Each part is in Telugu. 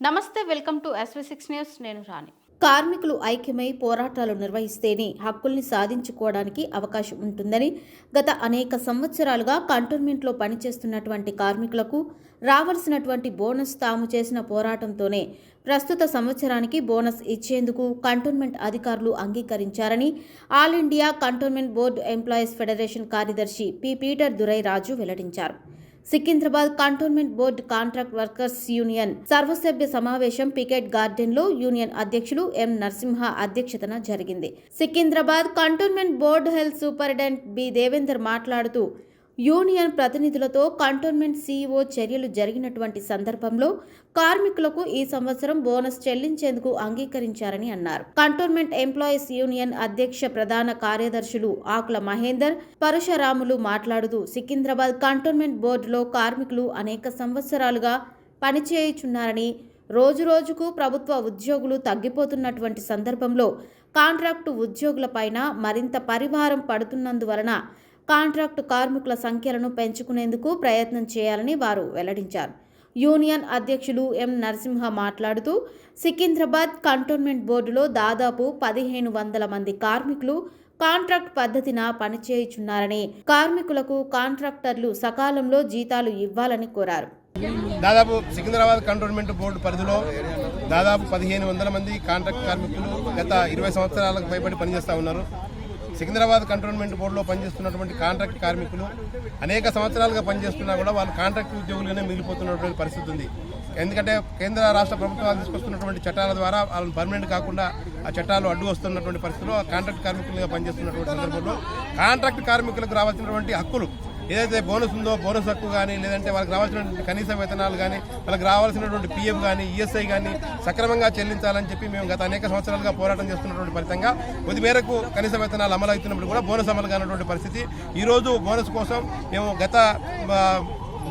నమస్తే welcome to SV six news నేను రాణి. కార్మికులు ఐక్యమై పోరాటాలు నిర్వహిస్తేనే హక్కుల్ని సాధించుకోవడానికి అవకాశం ఉంటుందని గత అనేక సంవత్సరాలుగా కంటోన్మెంట్లో పనిచేస్తున్నటువంటి కార్మికులకు రావాల్సినటువంటి బోనస్ తాము చేసిన పోరాటంతోనే ప్రస్తుత సంవత్సరానికి బోనస్ ఇచ్చేందుకు కంటోన్మెంట్ అధికారులు అంగీకరించారని all India cantonment board employees federation కార్యదర్శి పి పీటర్ దురై రాజు వెల్లడించారు. Secunderabad cantonment board contract workers union సర్వసభ్య సమావేశం పికెట్ గార్డెన్లో యూనియన్ అధ్యక్షులు ఎం. నరసింహ అధ్యక్షతన జరిగింది. Secunderabad cantonment board health superintendent B. Devender మాట్లాడుతూ యూనియన్ ప్రతినిధులతో కంటోన్మెంట్ సీఈఓ చర్యలు జరిగినటువంటి సందర్భంలో కార్మికులకు ఈ సంవత్సరం బోనస్ చెల్లించేందుకు అంగీకరించారని అన్నారు. కంటోన్మెంట్ ఎంప్లాయీస్ యూనియన్ అధ్యక్ష ప్రధాన కార్యదర్శులు ఆకుల మహేందర్ పరశురాములు మాట్లాడుతూ సికింద్రాబాద్ కంటోన్మెంట్ బోర్డులో కార్మికులు అనేక సంవత్సరాలుగా పనిచేయుచున్నారని రోజురోజుకు ప్రభుత్వ ఉద్యోగులు తగ్గిపోతున్నటువంటి సందర్భంలో కాంట్రాక్టు ఉద్యోగులపైన మరింత పరిభారం పడుతున్నందువలన కాంట్రాక్టు కార్మికుల సంఖ్యలను పెంచుకునేందుకు ప్రయత్నం చేయాలని వారు వెల్లడించారు. యూనియన్ అధ్యక్షులు ఎం. నరసింహ మాట్లాడుతూ సికింద్రాబాద్ కంటోన్మెంట్ బోర్డులో దాదాపు పదిహేను వందల మంది కార్మికులు కాంట్రాక్ట్ పద్ధతిన పనిచేయుచున్నారని కార్మికులకు కాంట్రాక్టర్లు సకాలంలో జీతాలు ఇవ్వాలని కోరారు. దాదాపు సికింద్రాబాద్ కంటోన్మెంట్ బోర్డు పరిధిలో దాదాపు పదిహేను వందల మంది కాంట్రాక్ట్ కార్మికులు గత ఇరవై సంవత్సరాలకు పైబడి పనిచేస్తూ ఉన్నారు. సికింద్రాబాద్ కంటోన్మెంట్ బోర్డులో పనిచేస్తున్నటువంటి కాంట్రాక్ట్ కార్మికులు అనేక సంవత్సరాలుగా పనిచేస్తున్నా కూడా వాళ్ళు కాంట్రాక్ట్ ఉద్యోగులుగానే మిగిలిపోతున్నటువంటి పరిస్థితి ఉంది. ఎందుకంటే కేంద్ర రాష్ట్ర ప్రభుత్వాలు తీసుకొస్తున్నటువంటి చట్టాల ద్వారా వాళ్ళని పర్మనెంట్ కాకుండా ఆ చట్టాలు అడ్డు వస్తున్నటువంటి పరిస్థితిలో కాంట్రాక్ట్ కార్మికులుగా పనిచేస్తున్నటువంటి సందర్భంలో కాంట్రాక్ట్ కార్మికులకు రావాల్సినటువంటి హక్కులు ఏదైతే బోనస్ ఉందో బోనస్ హక్కు కానీ లేదంటే వాళ్ళకి రావాల్సినటువంటి కనీస వేతనాలు కానీ వాళ్ళకి రావాల్సినటువంటి పిఎఫ్ కానీ ఈఎస్ఐ కానీ సక్రమంగా చెల్లించాలని చెప్పి మేము గత అనేక సంవత్సరాలుగా పోరాటం చేస్తున్నటువంటి ఫలితంగా కొద్ది మేరకు కనీస వేతనాలు అమలు అవుతున్నప్పుడు కూడా బోనస్ అమలు కానటువంటి పరిస్థితి. ఈరోజు బోనస్ కోసం మేము గత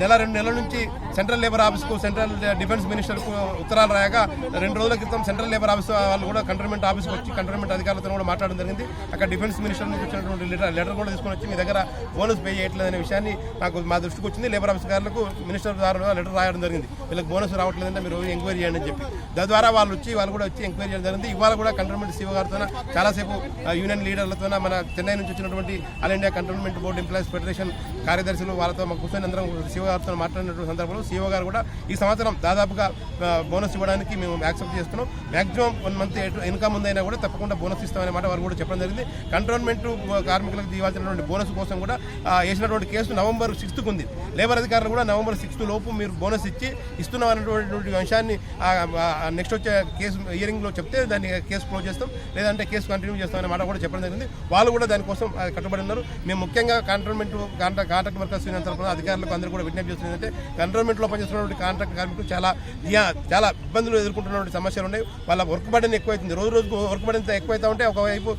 నెల రెండు నెలల నుంచి సెంట్రల్ లేబర్ ఆఫీస్కు సెంట్రల్ డిఫెన్స్ మినిస్టర్కు ఉత్తరాలు రాయగా రెండు రోజుల క్రితం సెంట్రల్ లేబర్ ఆఫీస్ వాళ్ళు కూడా కంటోన్మెంట్ ఆఫీస్కి వచ్చి కంటోన్మెంట్ అధికారులతో కూడా మాట్లాడడం జరిగింది. అక్కడ డిఫెన్స్ మినిస్టర్ నుంచి వచ్చినటువంటి లెటర్ లెటర్ కూడా తీసుకొని వచ్చి మీ దగ్గర బోనస్ పే చేయట్లేదు అనే విషయాన్ని నాకు మా దృష్టికి వచ్చింది. లేబర్ ఆఫీస్ గారులకు మినిస్టర్ ద్వారా లెటర్ రాయడం జరిగింది. వీళ్ళకి బోనస్ రావట్లేదంటే మీరు ఎంక్వైరీ చేయండి అని చెప్పి. తద్వారా వాళ్ళు వచ్చి వాళ్ళు కూడా వచ్చి ఎంక్వైరీ చేయడం జరిగింది. ఇవాళ కూడా కంటోన్మెంట్ సీఓ గారితో చాలాసేపు యూనియన్ లీడర్లతో మన చెన్నై నుంచి వచ్చినటువంటి all India cantonment board employees federation కార్యదర్శులు వాళ్ళతో మా కూర్చొని అందరం సీఓ గారితో మాట్లాడినటువంటి సందర్భంలో సీఓ గారు కూడా ఈ సంవత్సరం దాదాపుగా బోనస్ ఇవ్వడానికి మేము యాక్సెప్ట్ చేస్తున్నాం. మాక్సిమం వన్ మంత్ ఇన్కమ్ ఉందైనా కూడా తప్పకుండా బోనస్ ఇస్తామనే మాట వారు కూడా చెప్పడం జరిగింది. కంటోన్మెంట్ కార్మికులకు ఇవ్వాల్సినటువంటి బోనస్ కోసం కూడా వేసినటువంటి కేసు నవంబర్ సిక్స్త్కు ఉంది. లేబర్ అధికారులు కూడా నవంబర్ సిక్స్త్ లోపు మీరు బోనస్ ఇచ్చి ఇస్తున్నాం అనేటువంటి అంశాన్ని నెక్స్ట్ వచ్చే కేసు హియరింగ్లో చెప్తే దాన్ని కేసు క్లోజ్ చేస్తాం. లేదంటే కేసు కంటిన్యూ చేస్తామనే మాట కూడా చెప్పడం జరిగింది. వాళ్ళు కూడా దానికోసం కట్టుబడి ఉన్నారు. మేము ముఖ్యంగా cantonment contract contract workers union తరఫున అధికారులకు అందరూ కూడా విజ్ఞప్తి చేస్తుంది ఏంటంటే కంటోన్మెంట్లో పనిచేస్తున్నటువంటి కాంట్రాక్ట్ కార్మికులు చాలా చాలా ఇబ్బందులు ఎదుర్కొంటున్నటువంటి సమస్యలు ఉన్నాయి. వాళ్ళ వర్క్ బర్డెన్ ఎక్కువైతుంది. రోజు రోజుకు వర్క్ బర్డెన్ ఎక్కువైతే ఉంటే ఒకవైపు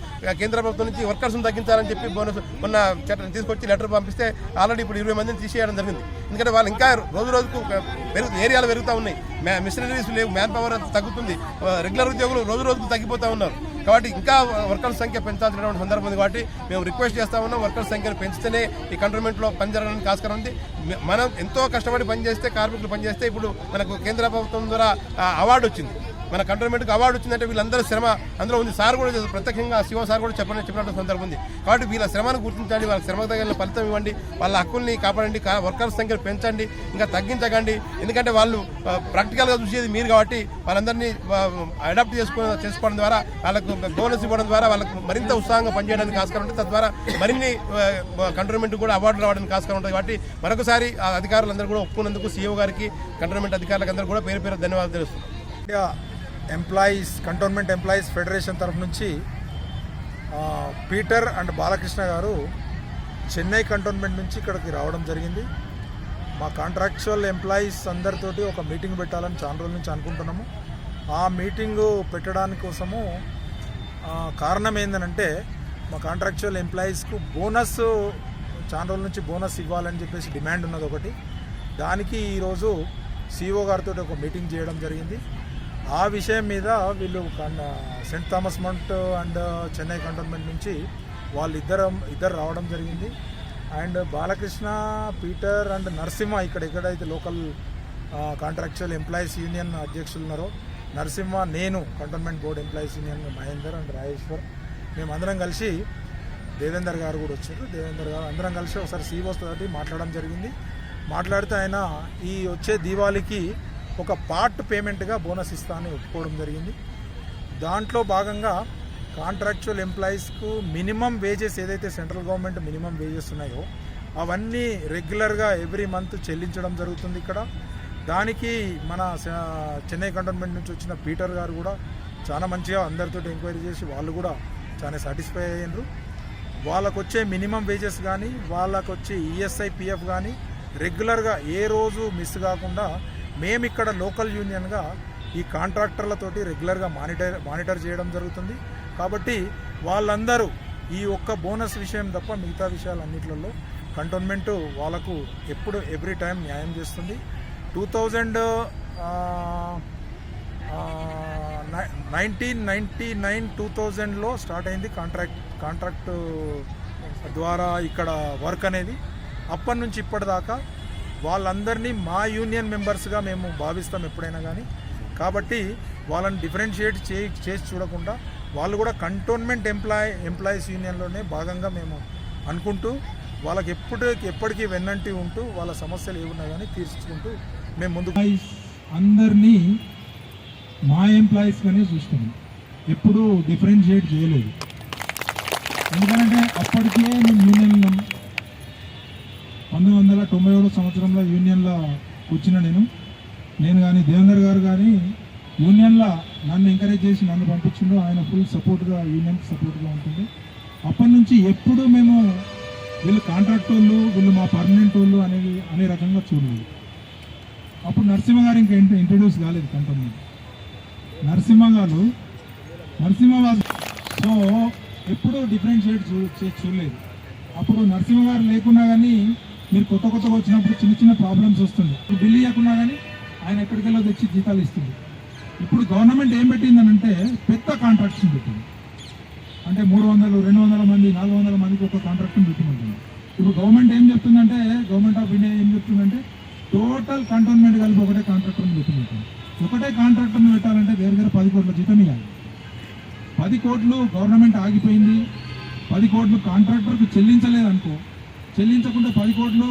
కేంద్ర ప్రభుత్వం నుంచి వర్కర్స్ని తగ్గించాలని చెప్పి బోనస్ మొన్న చట్టం తీసుకొచ్చి లెటర్ పంపిస్తే ఆల్రెడీ ఇప్పుడు ఇరవై మందిని తీసేయడం జరిగింది. ఎందుకంటే వాళ్ళు ఇంకా రోజు రోజుకు పెరుగు ఏరియాలు పెరుగుతూ ఉన్నాయి. మిషనరీస్ లేవు మ్యాన్ పవర్ తగ్గుతుంది. రెగ్యులర్ ఉద్యోగులు రోజు రోజుకు తగ్గిపోతూ ఉన్నారు. కాబట్టి ఇంకా వర్కర్ల సంఖ్య పెంచాల్సినటువంటి సందర్భం ఉంది కాబట్టి మేము రిక్వెస్ట్ చేస్తా ఉన్నాం వర్కర్ల సంఖ్యను పెంచితేనే ఈ కంటోన్మెంట్లో పని జరగడానికి ఆస్కారం ఉంది. మనం ఎంతో కష్టపడి పనిచేస్తే కార్మికులు పనిచేస్తే ఇప్పుడు మనకు కేంద్ర ప్రభుత్వం ద్వారా అవార్డు వచ్చింది. మన కంటోన్మెంట్కి అవార్డు వచ్చిందంటే వీళ్ళందరూ శ్రమ. అందులో ఉంది సార్ కూడా ప్రత్యేకంగా ప్రత్యక్షంగా శివ సార్ కూడా చెప్పండి చెప్పినట్టు సందర్భం ఉంది. కాబట్టి వీళ్ళ శ్రమను గుర్తించండి వాళ్ళ శ్రమకు తగిన ఫలితం ఇవ్వండి వాళ్ళ హక్కుల్ని కాపాడండి వర్కర్స్ సంఖ్యను పెంచండి ఇంకా తగ్గించకండి. ఎందుకంటే వాళ్ళు ప్రాక్టికల్గా చూసేది మీరు కాబట్టి వాళ్ళందరినీ అడాప్ట్ చేసుకో చేసుకోవడం ద్వారా వాళ్ళకు బోనస్ ఇవ్వడం ద్వారా వాళ్ళకు మరింత ఉత్సాహంగా పనిచేయడానికి ఆస్కారం ఉంటుంది. తద్వారా మరిన్ని కంటోన్మెంట్ కూడా అవార్డు రావడానికి ఆస్కారం ఉంటుంది కాబట్టి మరొకసారి ఆ అధికారులందరూ కూడా ఒప్పుకున్నందుకు సీఓ గారికి కంటోన్మెంట్ అధికారులకు అందరూ కూడా పేరు పేరు ధన్యవాదాలు తెలుస్తున్నాం. ఎంప్లాయీస్ కంటోన్మెంట్ ఎంప్లాయీస్ ఫెడరేషన్ తరఫు నుంచి పీటర్ అండ్ బాలకృష్ణ గారు చెన్నై కంటోన్మెంట్ నుంచి ఇక్కడికి రావడం జరిగింది. మా కాంట్రాక్చువల్ ఎంప్లాయీస్ అందరితోటి ఒక మీటింగ్ పెట్టాలని చాలా రోజుల నుంచి అనుకుంటున్నాము. ఆ మీటింగు పెట్టడానికి కోసము కారణం ఏంటంటే మా కాంట్రాక్చువల్ ఎంప్లాయీస్కు బోనస్ చాలా రోజుల నుంచి బోనస్ ఇవ్వాలని చెప్పేసి డిమాండ్ ఉన్నది ఒకటి. దానికి ఈరోజు సిఓ గారితో ఒక మీటింగ్ చేయడం జరిగింది. ఆ విషయం మీద వీళ్ళు కన్- Saint Thomas Mount and Chennai cantonment నుంచి వాళ్ళిద్దరు ఇద్దరు రావడం జరిగింది. And Balakrishna Peter and Narasimha ఇక్కడ ఎక్కడైతే లోకల్ కాంట్రాక్చువల్ ఎంప్లాయీస్ యూనియన్ అధ్యక్షులు ఉన్నారో నరసింహ నేను cantonment board employees union Mahender and Rajeshwar మేము అందరం కలిసి దేవేందర్ గారు కూడా వచ్చారు. దేవేందర్ గారు అందరం కలిసి ఒకసారి సీఓస్ తోటి మాట్లాడడం జరిగింది. మాట్లాడితే ఆయన ఈ వచ్చే దీవాళికి ఒక పార్ట్ పేమెంట్గా బోనస్ ఇస్తానని ఒప్పుకోవడం జరిగింది. దాంట్లో భాగంగా కాంట్రాక్చువల్ ఎంప్లాయీస్కు మినిమం వేజెస్ ఏదైతే సెంట్రల్ గవర్నమెంట్ మినిమం వేజెస్ ఉన్నాయో అవన్నీ రెగ్యులర్గా ఎవ్రీ మంత్ చెల్లించడం జరుగుతుంది ఇక్కడ. దానికి మన చెన్నై కంటోన్మెంట్ నుంచి వచ్చిన పీటర్ గారు కూడా చాలా మంచిగా అందరితో ఎంక్వైరీ చేసి వాళ్ళు కూడా చాలా సాటిస్ఫై అయ్యారు వాళ్ళకు వచ్చే మినిమం వేజెస్ కానీ వాళ్ళకు వచ్చే ఈఎస్ఐ పిఎఫ్ కానీ రెగ్యులర్గా ఏ రోజు మిస్ కాకుండా మేము ఇక్కడ లోకల్ యూనియన్గా ఈ కాంట్రాక్టర్లతోటి రెగ్యులర్గా మానిటర్ మానిటర్ చేయడం జరుగుతుంది. కాబట్టి వాళ్ళందరూ ఈ ఒక్క బోనస్ విషయం తప్ప మిగతా విషయాలన్నింటిలో కంటోన్మెంట్ వాళ్ళకు ఎప్పుడు ఎవ్రీ టైం న్యాయం చేస్తుంది. Two thousand nineteen ninety nine two థౌజండ్లో స్టార్ట్ అయింది కాంట్రాక్ట్ కాంట్రాక్ట్ ద్వారా ఇక్కడ వర్క్ అనేది. అప్పటి నుంచి ఇప్పటిదాకా వాళ్ళందరినీ మా యూనియన్ మెంబర్స్గా మేము భావిస్తాం ఎప్పుడైనా కానీ కాబట్టి వాళ్ళని డిఫరెన్షియేట్ చే చేసి చూడకుండా వాళ్ళు కూడా కంటోన్మెంట్ ఎంప్లాయ్ ఎంప్లాయీస్ యూనియన్లోనే భాగంగా మేము అనుకుంటూ వాళ్ళకి ఎప్పుడు ఎప్పటికీ వెన్నంటి ఉంటూ వాళ్ళ సమస్యలు ఏమున్నా కానీ తీర్చుకుంటూ మేము ముందుకు అందరినీ మా ఎంప్లాయీస్గానే చూస్తున్నాం. ఎప్పుడూ డిఫరెన్షియేట్ చేయలేదు. ఎందుకంటే అప్పటికి వచ్చిన నేను. నేను కానీ దేవేందర్ గారు కానీ యూనియన్లో నన్ను ఎంకరేజ్ చేసి నన్ను పంపించిండు ఆయన ఫుల్ సపోర్ట్గా యూనియన్కి సపోర్ట్గా ఉంటుంది. అప్పటి నుంచి ఎప్పుడు మేము వీళ్ళు కాంట్రాక్ట్ వాళ్ళు వీళ్ళు మా పర్మనెంట్ వాళ్ళు అనేది అనే రకంగా చూడలేదు. అప్పుడు నరసింహ గారు ఇంకా ఇంట్రడ్యూస్ కాలేదు కంపెనీ నరసింహ గారు నరసింహ గారు సో ఎప్పుడూ డిఫరెన్షియేట్ చూ చూడలేదు. అప్పుడు నరసింహ గారు లేకున్నా కానీ మీరు కొత్త కొత్తగా వచ్చినప్పుడు చిన్న చిన్న ప్రాబ్లమ్స్ వస్తుంది. ఇప్పుడు బిల్లు ఇవ్వకున్నా కానీ ఆయన ఎక్కడికెళ్ళో తెచ్చి జీతాలు ఇస్తుంది. ఇప్పుడు గవర్నమెంట్ ఏం పెట్టిందనంటే పెద్ద కాంట్రాక్ట్స్ పెట్టింది. అంటే మూడు వందలు రెండు వందల మంది నాలుగు వందల మందికి ఒక కాంట్రాక్ట్ని పెట్టిమంటుంది ఇప్పుడు గవర్నమెంట్ ఏం చెప్తుందంటే గవర్నమెంట్ ఆఫ్ ఇండియా ఏం చెప్తుందంటే టోటల్ కంటోన్మెంట్ కలిపి ఒకటే కాంట్రాక్టర్ని పెట్టిమంటుంది ఒకటే కాంట్రాక్టర్ని పెట్టాలంటే వేరు వేరే పది కోట్ల జీతం ఇవ్వాలి. పది కోట్లు గవర్నమెంట్ ఆగిపోయింది. పది కోట్లు కాంట్రాక్టర్కు చెల్లించలేదు అనుకో చెల్లించకుండా పది కోట్లు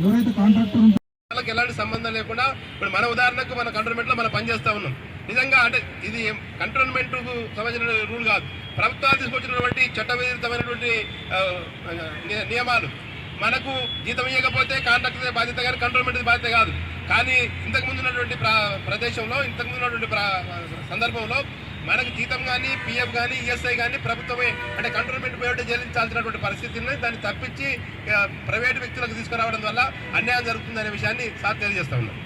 ఎవరైతే కాంట్రాక్టర్ ఉంటారో వాళ్ళకి ఎలాంటి సంబంధం లేకుండా ఇప్పుడు మన ఉదాహరణకు మన కంట్రోల్మెంట్లో మనం పనిచేస్తా ఉన్నాం. నిజంగా అంటే ఇది కంట్రోల్మెంట్ సంబంధించిన రూల్ కాదు. ప్రభుత్వాలు తీసుకొచ్చినటువంటి చట్టవిరుద్ధమైనటువంటి నియమాలు మనకు జీతం ఇవ్వకపోతే కాంట్రాక్టర్ బాధ్యత కానీ కంట్రోల్మెంట్ బాధ్యత కాదు. కానీ ఇంతకు ముందున్నటువంటి ప్రదేశంలో ఇంతకు ముందు ఉన్నటువంటి సందర్భంలో మనకు జీతం కానీ పిఎఫ్ కానీ ఈఎస్ఐ కానీ ప్రభుత్వమే అంటే కంట్రోల్మెంట్ ప్రైవేటే చెల్లించాల్సినటువంటి పరిస్థితి పరిస్థితిని దాన్ని తప్పించి ప్రైవేటు వ్యక్తులకు తీసుకురావడం వల్ల అన్యాయం జరుగుతుందనే విషయాన్ని సార్ తెలియజేస్తా ఉన్నాం.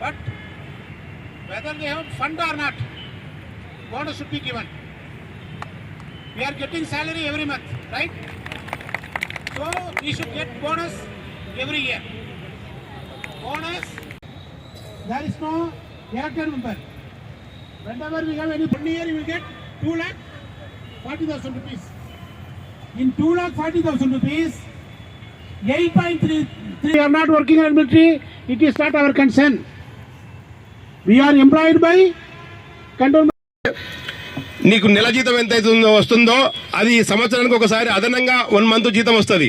But whether they fund or not bonus should be given we're getting salary every month right so we should get bonus every year Bonus, there is no elected member. Whenever we have any one year, you will get 2 lakh forty thousand rupees. In 2 lakh forty thousand rupees, 8.33 we are not working in military it is not our concern we are employed by control. నీకు నెల జీతం ఎంత అవుతుందో వస్తుందో అది సంవత్సరానికి ఒకసారి అదనంగా వన్ మంత్ జీతం వస్తుంది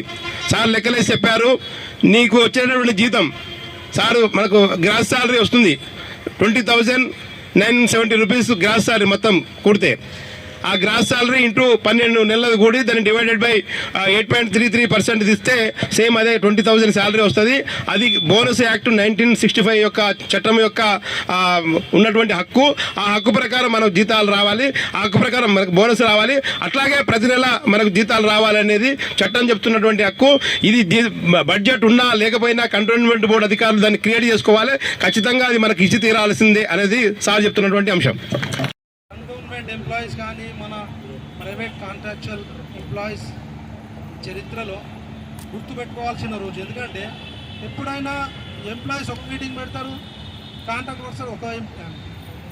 సార్ లెక్కలేసి చెప్పారు నీకు వచ్చేటటువంటి జీతం సార్ మనకు గ్రాస్ శాలరీ వస్తుంది. Twenty thousand nine seventy rupees gross salary మొత్తం కూడితే. ఆ గ్రాస్ సాలరీ ఇంటూ పన్నెండు నెలలు కూడి దాన్ని divided by eight point three three percent ఇస్తే సేమ్ అదే ట్వంటీ థౌసండ్ శాలరీ వస్తుంది. అది bonus act nineteen sixty five యొక్క చట్టం యొక్క ఉన్నటువంటి హక్కు. ఆ హక్కు ప్రకారం మనకు జీతాలు రావాలి. ఆ హక్కు ప్రకారం మనకు బోనస్ రావాలి. అట్లాగే ప్రతి నెల మనకు జీతాలు రావాలనేది చట్టం చెప్తున్నటువంటి హక్కు. ఇది బడ్జెట్ ఉన్నా లేకపోయినా కంటోన్మెంట్ బోర్డు అధికారులు దాన్ని క్రియేట్ చేసుకోవాలి. ఖచ్చితంగా అది మనకు ఇచ్చి తీరాల్సిందే అనేది సార్ చెప్తున్నటువంటి అంశం. ఎంప్లాయీస్ కానీ మన ప్రైవేట్ కాంట్రాక్చువల్ ఎంప్లాయీస్ చరిత్రలో గుర్తుపెట్టుకోవాల్సిన రోజు. ఎందుకంటే ఎప్పుడైనా ఎంప్లాయీస్ ఒక మీటింగ్ పెడతారు కాంట్రాక్ట్ వర్కర్స్ ఒక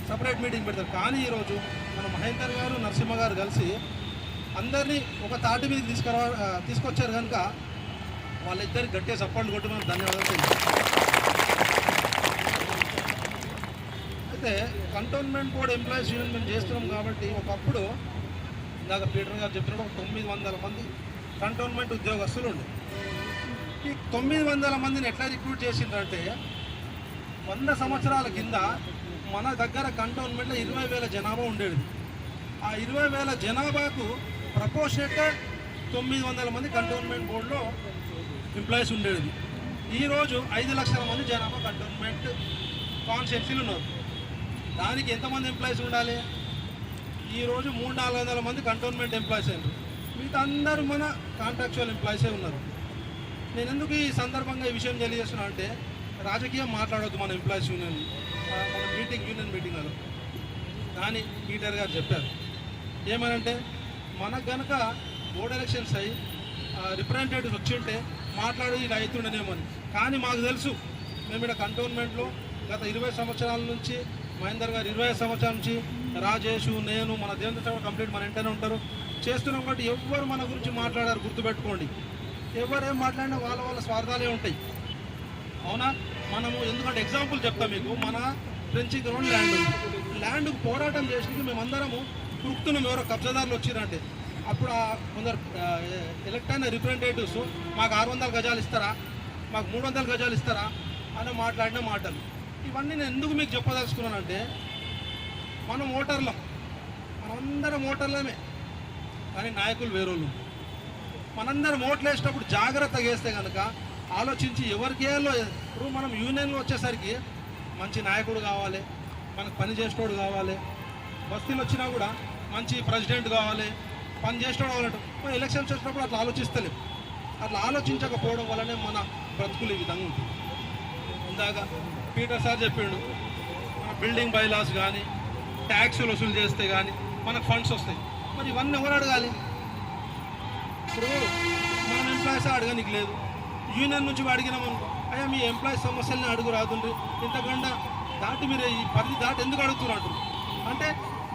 సపరేట్ మీటింగ్ పెడతారు. కానీ ఈరోజు మన మహేందర్ గారు నరసింహ గారు కలిసి అందరినీ ఒక తాటి మీద తీసుకురా తీసుకొచ్చారు కనుక వాళ్ళిద్దరికి గట్టిగా సపోర్ట్ కొట్టుకుని ధన్యవాదాలు అయితే కంటోన్మెంట్ బోర్డ్ ఎంప్లాయీస్ యూనియన్ మేము చేస్తున్నాం కాబట్టి ఒకప్పుడు ఇందాక పీటర్ గారు చెప్పినప్పుడు ఒక తొమ్మిది వందల మంది కంటోన్మెంట్ ఉద్యోగస్తులు ఉండే. ఈ తొమ్మిది వందల మందిని ఎట్లా రిక్రూట్ చేసిండ్రంటే వంద సంవత్సరాల కింద మన దగ్గర కంటోన్మెంట్లో ఇరవై వేల జనాభా ఉండేది. ఆ ఇరవై వేల జనాభాకు ప్రపోర్షనేట్గా తొమ్మిది వందల మంది కంటోన్మెంట్ బోర్డులో ఎంప్లాయీస్ ఉండేది. ఈరోజు ఐదు లక్షల మంది జనాభా కంటోన్మెంట్ కాన్స్టిట్యున్సీలు ఉన్నారు. దానికి ఎంతమంది ఎంప్లాయీస్ ఉండాలి? ఈరోజు మూడు నాలుగు వందల మంది కంటోన్మెంట్ ఎంప్లాయీస్ అయినారు. మిగతా అందరూ మన కాంట్రాక్చువల్ ఎంప్లాయీసే ఉన్నారు. నేను ఎందుకు ఈ సందర్భంగా ఈ విషయం తెలియజేస్తున్నా అంటే రాజకీయం మాట్లాడొద్దు మన ఎంప్లాయీస్ యూనియన్ మన మీటింగ్ యూనియన్ మీటింగ్లలో కానీ పీటర్ గారు చెప్పారు. ఏమనంటే మనకు గనక బోర్డ్ ఎలక్షన్స్ అయ్యి రిప్రజెంటేటివ్స్ వచ్చి ఉంటే మాట్లాడి ఇలా అవుతుండనేమని కానీ మాకు తెలుసు మేము ఇక్కడ కంటోన్మెంట్లో గత ఇరవై సంవత్సరాల నుంచి మహేందర్ గారు ఇరవై సంవత్సరాల నుంచి రాజేష్ నేను మన దేవేంద్ర చౌడ కంప్లీట్ మన ఇంటనే ఉంటారు. చేస్తున్నాం కాబట్టి ఎవ్వరు మన గురించి మాట్లాడారు గుర్తుపెట్టుకోండి. ఎవరేం మాట్లాడినా వాళ్ళ వాళ్ళ స్వార్థాలే ఉంటాయి. అవునా? మనము ఎందుకంటే ఎగ్జాంపుల్ చెప్తా మీకు. మన ఫ్రెంచ్ గ్రౌండ్ ల్యాండ్ ల్యాండ్కు ల్యాండ్ పోరాటం చేసినందుకు మేమందరము కురుకుతున్నాం ఎవరో కబ్జాదారులు వచ్చిరంటే అప్పుడు కొందరు ఎలక్ట్ అయిన రిప్రజెంటేటివ్స్ మాకు ఆరు వందల గజాలు ఇస్తారా? మాకు మూడు వందల గజాలు ఇస్తారా? అని మాట్లాడిన మాటలు. ఇవన్నీ నేను ఎందుకు మీకు చెప్పదలుచుకున్నానంటే మనం ఓటర్లం మనందరం ఓటర్లమే కానీ నాయకులు వేరోళ్ళు మనందరం ఓట్లు వేసేటప్పుడు జాగ్రత్తగా వేస్తే కనుక ఆలోచించి ఎవరికి వేయాలో ఇప్పుడు మనం యూనియన్లో వచ్చేసరికి మంచి నాయకుడు కావాలి మనకు పని చేసేటోడు కావాలి బస్తీలు వచ్చినా కూడా మంచి ప్రెసిడెంట్ కావాలి పని చేసేటోడు కావాలంటే మనం ఎలక్షన్స్ వచ్చినప్పుడు అట్లా ఆలోచిస్తలేం. అట్లా ఆలోచించకపోవడం వల్లనే మన బ్రతుకులు ఈ విధంగా ఉంటుంది ఇందాక పీటర్ సార్ చెప్పిండు మన బిల్డింగ్ బైలాస్ కానీ ట్యాక్సులు వసూలు చేస్తే కానీ మనకు ఫండ్స్ వస్తాయి. మరి ఇవన్నీ ఎవరు అడగాలి? ఇప్పుడు మనం ఎంప్లాయీస్ అడగనికి లేదు. యూనియన్ నుంచి అడిగినాం అనుకో అయ్యా మీ ఎంప్లాయీస్ సమస్యల్ని అడుగు రాదుండ్రి ఇంతకుండా దాటి మీరు ఈ పరిధి దాటి ఎందుకు అడుగుతున్నారు అంటే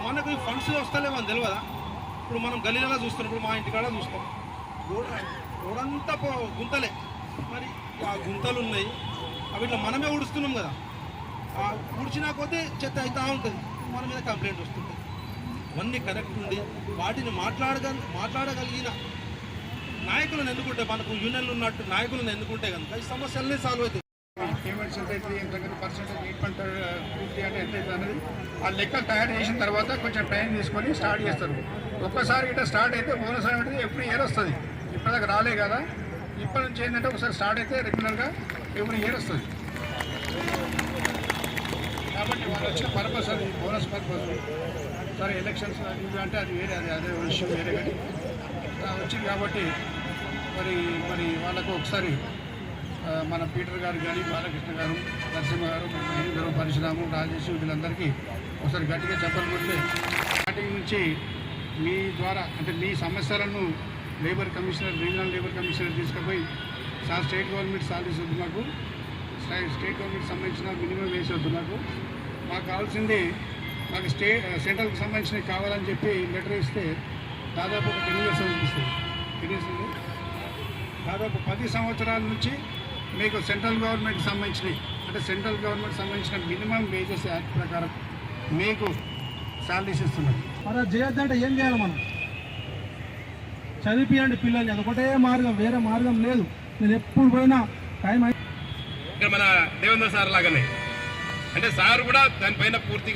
మనకు ఈ ఫండ్స్ వస్తలేమని తెలియదా ఇప్పుడు మనం గలీలలో చూస్తున్నప్పుడు మా ఇంటికాడ చూస్తాం. రోడ్ రోడ్ పో గుంతలే. మరి ఆ గుంతలు ఉన్నాయి. అవి ఇట్లా మనమే ఊడుస్తున్నాం కదా. ఆ ఊడ్చినా కొద్దీ చెత్త అవుతా ఉంటుంది. మన మీద కంప్లైంట్ వస్తుంది. అవన్నీ కరెక్ట్ ఉండి వాటిని మాట్లాడగ మాట్లాడగలిగిన నాయకులను ఎన్నుకుంటే మనకు యూనియన్లు ఉన్నట్టు నాయకులను ఎన్నుకుంటే కనుక ఈ సమస్యలనే సాల్వ్ అవుతాయి. పేమెంట్స్ ఎంత అవుతుంది ఎంత పర్సెంటేజ్ ట్రీట్మెంట్ పూర్తి అంటే ఎంత అవుతుంది అనేది ఆ లెక్కలు తయారు చేసిన తర్వాత కొంచెం టైం తీసుకొని స్టార్ట్ చేస్తారు. ఒక్కసారి ఇట్లా స్టార్ట్ అయితే బోనస్ అనేది ఎవ్రీ ఇయర్ వస్తుంది. ఇప్పటిదాకా రాలే కదా. ఇప్పటి నుంచి ఏంటంటే ఒకసారి స్టార్ట్ అయితే రెగ్యులర్గా ఏమైనా ఇయర్ వస్తుంది కాబట్టి వాళ్ళు వచ్చిన పర్పస్ అది బోనస్ పర్పస్ సరే ఎలక్షన్స్ ఇవి అంటే అది వేరే అది అదే విషయం వేరే కానీ. వచ్చింది కాబట్టి మరి మరి వాళ్ళకు ఒకసారి మన పీటర్ గారు కానీ బాలకృష్ణ గారు నరసింహ గారు మహేంద్ర పరశురాము రాజేష్ వీళ్ళందరికీ ఒకసారి గట్టిగా చెప్పలు వాటి స్టార్టింగ్ నుంచి మీ ద్వారా అంటే మీ సమస్యలను labour commissioner regional labour commissioner తీసుకుపోయి స్టేట్ గవర్నమెంట్ సాలరీస్ వద్దు మాకు. స్టేట్ స్టేట్ గవర్నమెంట్ సంబంధించిన మినిమం వేసి వద్దు మాకు. మాకు కావాల్సింది మాకు స్టేట్ సెంట్రల్కి సంబంధించినవి కావాలని చెప్పి లెటర్ ఇస్తే దాదాపు ఒక టెన్ ఇయర్స్ అనిపిస్తుంది టెన్ ఇయర్స్ దాదాపు పది సంవత్సరాల నుంచి మీకు సెంట్రల్ గవర్నమెంట్ సంబంధించినవి అంటే సెంట్రల్ గవర్నమెంట్ సంబంధించిన మినిమం వేజెస్ యాక్ట్ ప్రకారం మీకు శాలరీస్ ఇస్తున్నారు మరి అది చేయొద్దంటే ఏం చేయాలి మనం? చదివించండి పిల్లల్ని. అది ఒకటే మార్గం వేరే మార్గం లేదు. నేను ఎప్పుడు పోయినా టైం ఇక్కడ మన దేవేంద్ర సార్ లాగానే. అంటే సార్ కూడా దానిపైన పూర్తిగా